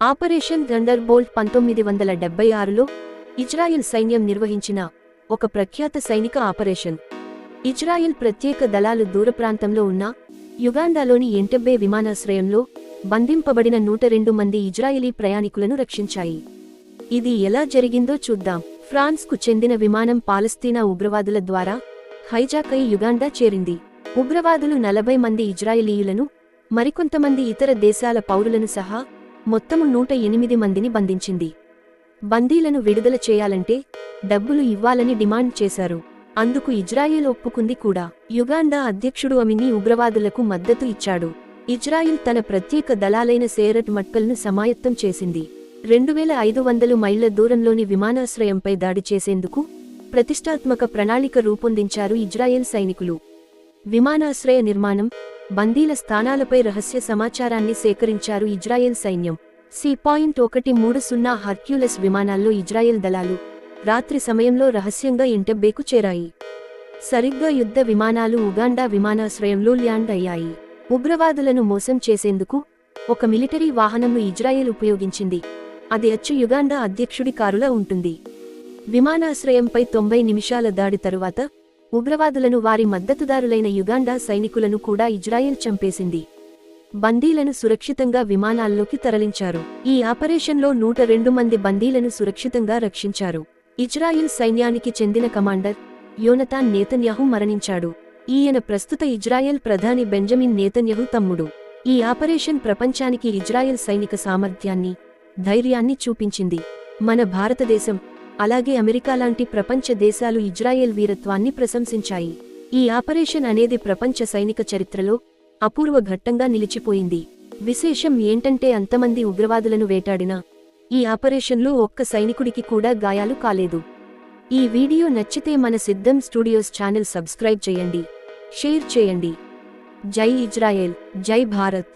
Operation thunder bolt పంతొమ్మిది వందల డెబ్బై ఆరులో ఇజ్రాయెల్ సైన్యం నిర్వహించిన ఒక ప్రఖ్యాత సైనిక ఆపరేషన్. ఇజ్రాయెల్ ప్రత్యేక దళాలు దూర ప్రాంతంలో ఉన్న యుగాండాలోని ఎంటెబ్బే విమానాశ్రయంలో బంధింపబడిన నూట రెండు మంది ఇజ్రాయెలీ ప్రయాణికులను రక్షించాయి. ఇది ఎలా జరిగిందో చూద్దాం. ఫ్రాన్స్కు చెందిన విమానం పాలస్తీనా ఉగ్రవాదుల ద్వారా హైజాక్ అయి యుగాండా చేరింది. ఉగ్రవాదులు నలభై మంది ఇజ్రాయెలీయులను మరికొంతమంది ఇతర దేశాల పౌరులను సహా మొత్తము నూట ఎనిమిది మందిని బంధించింది. బందీలను విడుదల చేయాలంటే డబ్బులు ఇవ్వాలని డిమాండ్ చేశారు. అందుకు ఇజ్రాయెల్ ఒప్పుకుంది కూడా. యుగాండా అధ్యక్షుడు అమిని ఉగ్రవాదులకు మద్దతు ఇచ్చాడు. ఇజ్రాయిల్ తన ప్రత్యేక దళాలైన సేరట్ మట్కల్ను సమాయత్తం చేసింది. రెండు వేల ఐదు వందలు మైళ్ళ దూరంలోని విమానాశ్రయంపై దాడి చేసేందుకు ప్రతిష్టాత్మక ప్రణాళిక రూపొందించారు ఇజ్రాయెల్ సైనికులు. విమానాశ్రయ నిర్మాణం బందీల స్థానాలపై రహస్య సమాచారాన్ని సేకరించారు ఇజ్రాయెల్ సైన్యం. సి పాయింట్ ఒకటి మూడు సున్నా హర్క్యులస్ విమానాల్లో ఇజ్రాయెల్ దళాలు రాత్రి సమయంలో రహస్యంగా ఇంటెబ్బేకు చేరాయి. సరిగ్గా యుద్ధ విమానాలు ఉగాండా విమానాశ్రయంలో ల్యాండ్ అయ్యాయి. ఉగ్రవాదులను మోసం చేసేందుకు ఒక మిలిటరీ వాహనంను ఇజ్రాయెల్ ఉపయోగించింది. అది అచ్చు యుగాండా అధ్యక్షుడి కారులా ఉంటుంది. విమానాశ్రయంపై తొంభై నిమిషాల దాడి తరువాత ఉగ్రవాదులను వారి మద్దతుదారులైన యుగాండా సైనికులను కూడా ఇజ్రాయెల్ చంపేసింది. బందీలను సురక్షితంగా విమానాల్లోకి తరలించారు. ఈ ఆపరేషన్లో నూట రెండు మంది బందీలను సురక్షితంగా రక్షించారు. ఇజ్రాయెల్ సైన్యానికి చెందిన కమాండర్ యోనతాన్ నేతన్యాహు మరణించాడు. ఈయన ప్రస్తుత ఇజ్రాయెల్ ప్రధాని బెంజమిన్ నేతన్యహు తమ్ముడు. ఈ ఆపరేషన్ ప్రపంచానికి ఇజ్రాయెల్ సైనిక సామర్థ్యాన్ని ధైర్యాన్ని చూపించింది. మన భారతదేశం అలాగే అమెరికా లాంటి ప్రపంచ దేశాలు ఇజ్రాయెల్ వీరత్వాన్ని ప్రశంసించాయి. ఈ ఆపరేషన్ అనేది ప్రపంచ సైనిక చరిత్రలో అపూర్వ ఘట్టంగా నిలిచిపోయింది. విశేషం ఏంటంటే అంతమంది ఉగ్రవాదులను వేటాడినా ఈ ఆపరేషన్లో ఒక్క సైనికుడికి కూడా గాయాలు కాలేదు. ఈ వీడియో నచ్చితే మన సిద్ధం స్టూడియోస్ ఛానల్ సబ్స్క్రైబ్ చేయండి. షేర్ చేయండి. జై ఇజ్రాయెల్. జై భారత్.